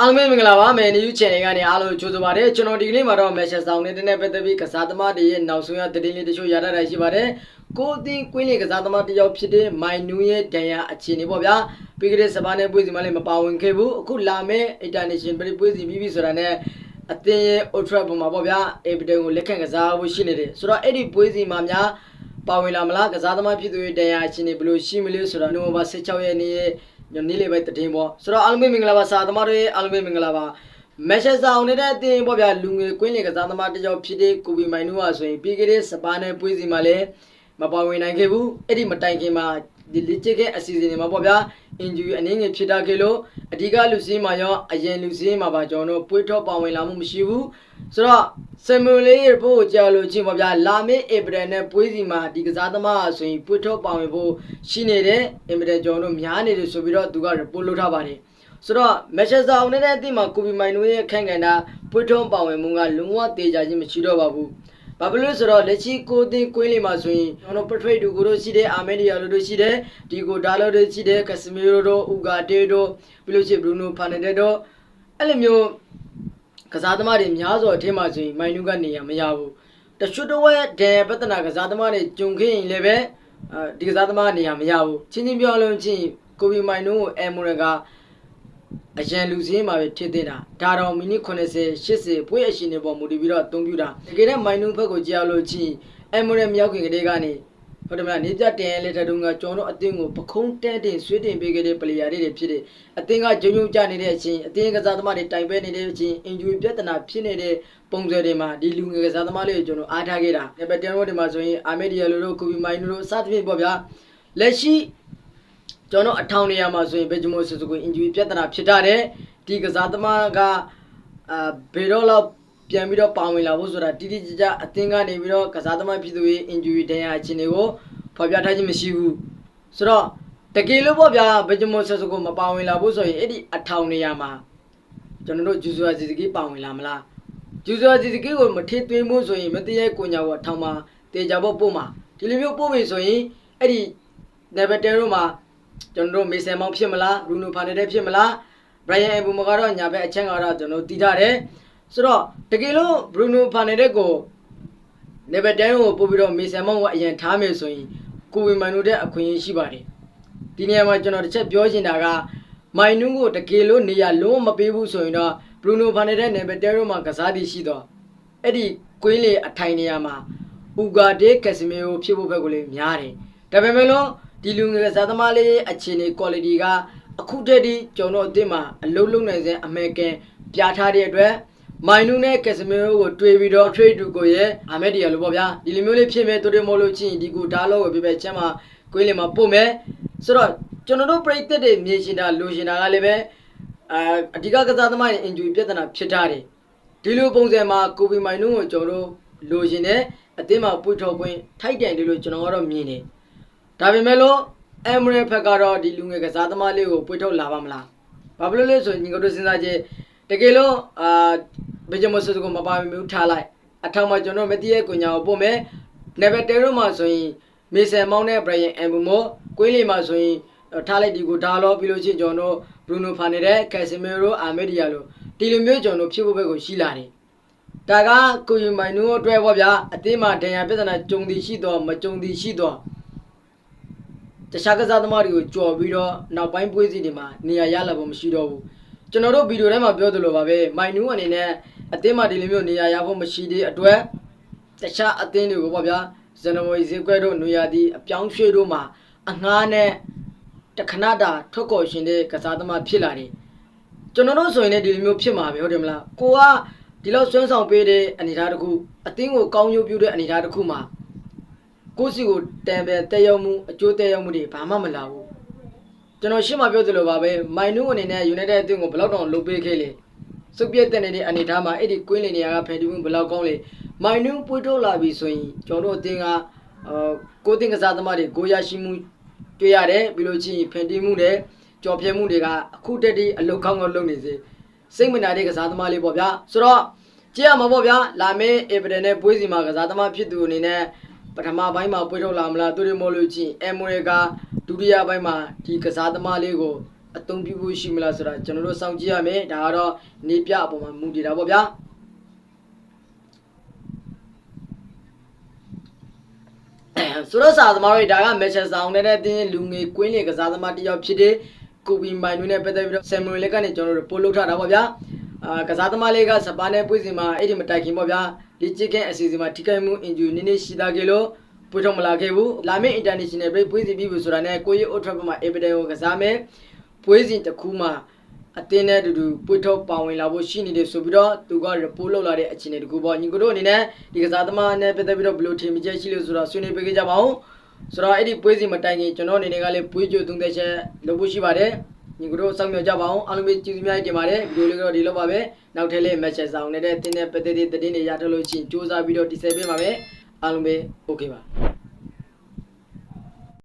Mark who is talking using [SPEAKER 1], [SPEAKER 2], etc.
[SPEAKER 1] အားလုံးပဲမင်္ဂလာပါမယ်နေယူ channel ကနေအားလုံးကြိုဆိုပါရစေကျွန်တော်ဒီကနေ့မှာတော့ Manchester United နဲ့ပတ်သက်ပြီးကစားသမားတွေရဲ့နောက်ဆုံးရသတင်းလေးတချို့ရတတ်တာရှိပါတယ်ကိုအသင်းကွင်းလေးကစားသမားတစ်ယောက်ဖြစ်တဲ့ My New ရဲ့ဒဏ်ရာအခြေအနေပေါ့ဗျာပြီးကြတဲ့စပါးနဲ့ပွဲစီမှလည်းမပါဝင်ခဲ့ဘူးအခုလာမယ့် International ပွဲစီပြီးပြီဆိုတာနဲ့အသင်းရဲ့ Old Trafford မှာပေါ့ဗျာ Everton ကိုလက်ခံကစားဖို့ရှိနေတယ်ဆိုတော့အဲ့ဒီပွဲစီမှာများပါဝင်လာမလားကစားသမားဖြစ်သူရဲ့ဒဏ်ရာအခြေအနေဘယ်လိုရှိမလဲဆိုတော့နိုဝင်ဘာ16ရက်နေ့ရဲ့ ညနေလေးပဲတည်င်းပေါ့ဆိုတော့အားလုံးပဲမင်္ဂလာပါစာသမားတွေအားလုံးပဲမင်္ဂလာပါမက်ဆက်ဆောင်နေတဲ့အတင်းပေါ့ဗျာလူငယ်ကွင်းလေကစားသမားတစ်ယောက်ဖြစ်တဲ့ကိုဘီမိုင်နူဟာဆိုရင်ပြီးခဲ့တဲ့စပါးနဲ့ပွဲစီမှာလည်းမပါဝင်နိုင်ခဲ့ဘူးအဲ့ဒီမတိုင်ခင်မှာ ဒီလစ်ချစ်ခဲ့အစီအစဉ်တွေမှာပေါ့ဗျာအင်ဂျူအနေငယ်ဖြစ်တာခဲ့လို့အဓိကလူစင်းမှာရောအရင်လူစင်းမှာပါကျွန်တော်တို့ပွေးထောပါဝင်လာမှုမရှိဘူးဆိုတော့ဆမ်မူလေးရဖို့ကြာလို့ချင်းပေါ့ဗျာလာမေးဧပြီနဲ့ပွဲစီမှာဒီကစားသမားဟာဆိုရင်ပွေးထောပါဝင်ဖို့ရှိနေတယ်အင်မတန်ကျွန်တော်တို့များနေတယ်ဆိုပြီးတော့သူက report လုပ်ထားပါတယ်ဆိုတော့မက်ချက်စာအောင်နေတဲ့အသင်းမှာကိုဘီမိုင်နိုရဲ့အခန့်ကဏ္ဍပွေထုံးပါဝင်မှုကလုံးဝတေချာခြင်းမရှိတော့ပါဘူး။ ဘာဖြစ်လို့ဆိုတော့လက်ရှိကိုအသင်းကွင်းလေးမှာဆိုရင်ကျွန်တော်ပထရိတ်ဒူကိုတို့ရှိတယ်အာမေဒီယာလိုတို့ရှိတယ်ဒီကိုဒါလိုတို့ရှိတယ်ကက်စမီရိုတို့ဥဂါတေတို့ပြီးလို့ရှိရင်ဘရူနိုဖာနက်တက်တို့အဲ့လိုမျိုးကစားသမားတွေများစွာအထင်းမှာဆိုရင်မိုင်နူကနေရမရဘူး။တချွတ်တော့ရဲ့ဒန်ပတနာကစားသမားတွေဂျုံခင်းရင်လည်းပဲအဲဒီကစားသမားနေရမရဘူး။ချင်းချင်းပြောလို့ချင်းကိုဘီမိုင်နိုကိုအဲမိုရက အရန်လူစင်းမှာပဲဖြစ်သေးတာဒါတော့မိနစ်80 80ပွဲအရှင်တွေပေါ်မူတည်ပြီးတော့အသုံးပြုတာတကယ်တော့မိုင်းနုဘက်ကိုကြားလို့ချင်းအမရမြောက်ခင်ကလေးကနေဟုတ်တယ်မလားနေပြတင်လက်ထက်တုန်းကကျွန်တော်တို့အသင်းကိုပခုံးတန်းတင်ဆွေးတင်ပေးခဲ့တဲ့ပလေယာတွေတွေဖြစ်တယ်အသင်းကဂျုံဂျုံကြနေတဲ့အချိန်အသင်းကစားသမားတွေတိုင်ပဲနေတဲ့အချိန်အင်ဂျူပြဿနာဖြစ်နေတဲ့ပုံစံတွေမှာဒီလူငယ်ကစားသမားလေးကိုကျွန်တော်အားထားခဲ့တာနံပါတ်10တို့ဒီမှာဆိုရင်အာမေဒီယာလိုတို့ကိုဘီမိုင်းနိုတို့စသဖြင့်ပေါ့ဗျာလက်ရှိ ကျွန်တော်အထောင်နေရာမှာဆိုရင်ဘယ်ဂျမိုဆူဆူကိုအင်ဂျူပြဿနာဖြစ်တာတဲ့ဒီကစားသမားကအာဘေတော့လောက်ပြန်ပြီးတော့ပါဝင်လာဖို့ဆိုတာတိတိကျကျအသင်းကနေပြီးတော့ကစားသမားပြည်သူရဲ့အင်ဂျူဒဏ်ရာအခြေအနေကိုဖော်ပြထားခြင်းမရှိဘူးဆိုတော့တကယ်လို့ပေါ့ဗျာဘယ်ဂျမိုဆူဆူကိုမပါဝင်လာဖို့ဆိုရင်အဲ့ဒီအထောင်နေရာမှာကျွန်တော်တို့ဂျူဇူအာဇီဇကီပါဝင်လာမလားဂျူဇူအာဇီဇကီကိုမထေးသွင်းမှုဆိုရင်မတည့်ရဲ့ကိုညာကိုအထောင်မှာတေချာဖို့ပို့မှာဒီလိုမျိုးပို့ပြီဆိုရင်အဲ့ဒီ level 10တို့မှာ ကျွန်တော်တို့မေဆန်မောင်ဖြစ်မလားဘရူနိုဖာနေတဲ့ဖြစ်မလားဘရိုင်ယန်အဘူမကတော့ညာဘက်အချက်ကတော့ကျွန်တော်တည်ထားတယ်ဆိုတော့တကယ်လို့ဘရူနိုဖာနေတဲ့ကိုနေဘက်တန်းကိုပို့ပြီးတော့မေဆန်မောင်ကအရင်ထားမယ်ဆိုရင်ကိုဝီမန်တို့တဲ့အခွင့်အရေးရှိပါတယ်ဒီနေရာမှာကျွန်တော်တစ်ချက်ပြောချင်တာကမိုင်နူးကိုတကယ်လို့နေရာလုံးဝမပေးဘူးဆိုရင်တော့ဘရူနိုဖာနေတဲ့နေဘက်တန်းတို့မှာကစားသည်ရှိတော့အဲ့ဒီကွင်းလေအထိုင်နေရာမှာဥဂါဒေကက်စမီယိုဖြစ်ဖို့ဘက်ကိုလည်းများတယ်ဒါပေမဲ့လို့ ဒီလူငယ်ကစားသမားလေးရဲ့အခြေအနေ quality ကအခုတည်းဒီကျွန်တော်အစ်စ်မှာအလုံးလုံးနိုင်စင်အမေရိကန်ပြထားတဲ့အတွက်မိုင်နူနဲ့ကက်စမီရိုကိုတွေးပြီးတော့ trade to ကိုရဲ့အာမက်ဒီယာလို့ပေါ့ဗျာဒီလိုမျိုးလေးဖြစ်မဲ့တူတယ်မို့လို့ချင်းဒီကိုဒါလောကိုပြပဲချမ်းမှာကွင်းလေးမှာပို့မယ်ဆိုတော့ကျွန်တော်တို့ပြိသက်တွေမြင်ရှင်တာလိုရှင်တာကလည်းပဲအာအဓိကကစားသမားရဲ့ injury ပြဿနာဖြစ်ထားတယ်ဒီလိုပုံစံမှာကိုဘီမိုင်နူကိုကျွန်တော်တို့လိုရှင်တဲ့အသင်းမှာပွေထော်ခွင့်ထိုက်တန်တယ်လို့ကျွန်တော်ကတော့မြင်တယ် ဒါပေမဲ့လို့အမရဖက်ကတော့ဒီလူငယ်ကစားသမားလေးကိုပွေထုတ်လာပါမလားဘာဖြစ်လို့လဲဆိုရင်ညီတို့စဉ်းစားကြည့်တကယ်လို့အာဘယ်ကြမစစကိုမပါမမျိုးထားလိုက်အထောင်မှာကျွန်တော်မတိရဲ့ကိုညာကိုပို့မယ်နေဗယ်တဲရိုမှာဆိုရင်မေဆန်မောင်းနဲ့ဘရိုင်ယန်အမ်ဘူမိုကွင်းလီမှာဆိုရင်ထားလိုက်ဒီကိုဒါလောပြီးလို့ချင်းကျွန်တော်ဘရူနိုဖာနေတဲ့ကက်ဆီမီရိုအာမက်ဒီယာလိုဒီလိုမျိုးကျွန်တော်ဖြစ်ဖို့ဘက်ကိုရှိလာတယ်ဒါကကိုယူမိုင်နူအတွက်ပေါ့ဗျာအသေးမှာဒဏ်ရာပြဿနာကြုံသည်ရှိတော့မကြုံသည်ရှိတော့ တခြားကစားသမားတွေကိုကြော်ပြီးတော့နောက်ပိုင်းပွဲစီတွေမှာနေရာရလာဖို့မရှိတော့ဘူးကျွန်တော်တို့ဗီဒီယိုထဲမှာပြောသလိုပါပဲမိုင်နူးအနေနဲ့အသင်းမှာဒီလိုမျိုးနေရာရဖို့မရှိသေးအတွက်တခြားအသင်းတွေကိုပေါ့ဗျာဇန်နဝါရီဈေးကွက်တို့နွေရာသီအပြောင်းရွှေ့တို့မှာအငှားနဲ့တခဏတာထွက်ကော်ရှင်တဲ့ကစားသမားဖြစ်လာတယ်ကျွန်တော်တို့ဆိုရင်လည်းဒီလိုမျိုးဖြစ်မှာပဲဟုတ်တယ်မလားကိုကဒီလောက်စွမ်းဆောင်ပေးတဲ့အနေအထားတစ်ခုအသင်းကိုကောင်းကျိုးပြုတဲ့အနေအထားတစ်ခုမှာ ကိုယ့်စီကိုတန်ပယ်တက်ရောက်မှုအကျိုးတက်ရောက်မှုတွေဘာမှမလာဘူးကျွန်တော်ရှင်းမပြောသလိုပါပဲမိုင်နူးအနေနဲ့ United အသင်းကိုဘယ်လောက်တောင်လုပ်ပေးခဲ့လဲစုပ်ပြတ်တဲ့နေတဲ့အနေအထားမှာအဲ့ဒီကွင်းလင်နေရာကဖန်တီးမှုဘယ်လောက်ကောင်းလဲမိုင်နူးပွေးထုတ်လာပြီဆိုရင်ကျွန်တော်တို့အသင်းကအာကိုယ်တင်ကစားသမားတွေကိုရရှိမှုတွေ့ရတယ်ပြီးလို့ချင်းဖန်တီးမှုတွေကြော်ပြဲမှုတွေကအခုတက်ဒီအလုတ်ကောင်းကောင်းလုပ်နေစေစိတ်မနာတဲ့ကစားသမားလေးပေါ့ဗျာဆိုတော့ကြည့်ရမှာပေါ့ဗျာလာမယ့် Everton နဲ့ပွဲစီမှာကစားသမားဖြစ်သူအနေနဲ့ ပထမပိုင်းမှာပွေထုတ်လာမလားသူတွေမို့လို့ချင်းအမိုရေကဒုတိယပိုင်းမှာဒီကစားသမားလေးကိုအသုံးပြဖို့ရှိမလားဆိုတာကျွန်တော်တို့စောင့်ကြည့်ရမယ်ဒါကတော့နေပြအပေါ်မှာမူတည်တာပေါ့ဗျာဆိုတော့စာသမားတွေဒါကမက်ချက်ဆောင်နေတဲ့တင်းလူငယ်ကွင်းလေကစားသမားတစ်ယောက်ဖြစ်တဲ့ကိုဘီမိုင်နူနဲ့ပတ်သက်ပြီးတော့ဆမ်မွေလက်ကနေကျွန်တော်တို့ပို့လုပ်ထားတာပေါ့ဗျာ အာကစားသမားလေးကစပါးနဲ့ပွေးစီမှာအဲ့ဒီမတိုင်ခင်ပေါ့ဗျာဒီချစ်ကန်အစီအစဉ်မှာထိခိုက်မှုအင်ဂျူနည်းနည်းရှိသားကြလို့ပွေထုတ်မလာခဲ့ဘူးလာမယ့် international break ပွေးစီပြီးပြီဆိုတာနဲ့ကိုရီအိုထရက်မှာ evidence ကိုကစားမယ်ပွေးစီတစ်ခုမှာအတင်းနဲ့အတူတူပွေထုတ်ပါဝင်လာဖို့ရှိနေတယ်ဆိုပြီးတော့သူက report လုပ်လာတဲ့အခြေအနေတကူပေါ့ညီကိုတို့အနေနဲ့ဒီကစားသမားနဲ့ပတ်သက်ပြီးတော့ဘယ်လိုထင်မြင်ချက်ရှိလို့ဆိုတော့ဆွေးနွေးပေးကြပါဦးဆိုတော့အဲ့ဒီပွေးစီမတိုင်ခင်ကျွန်တော်အနေနဲ့ကလည်းပွေးကြိုသုံးသက်ချက်လုပ်ဖို့ရှိပါတယ် ညီကိုတို့စောင့်မျှော်ကြပါအောင်အားလုံးပဲကျေးဇူးများတင်ပါတယ်ဗီဒီယိုလေးကတော့ဒီလောက်ပါပဲနောက်ထပ်လေး message ဆောင်နေတဲ့တင်းနဲ့ပတ်သက်တဲ့သတင်းတွေရထုတ်လို့ရှိရင်စူးစမ်းပြီးတော့ဒီဆက်ပေးပါမယ်အားလုံးပဲ okay ပါ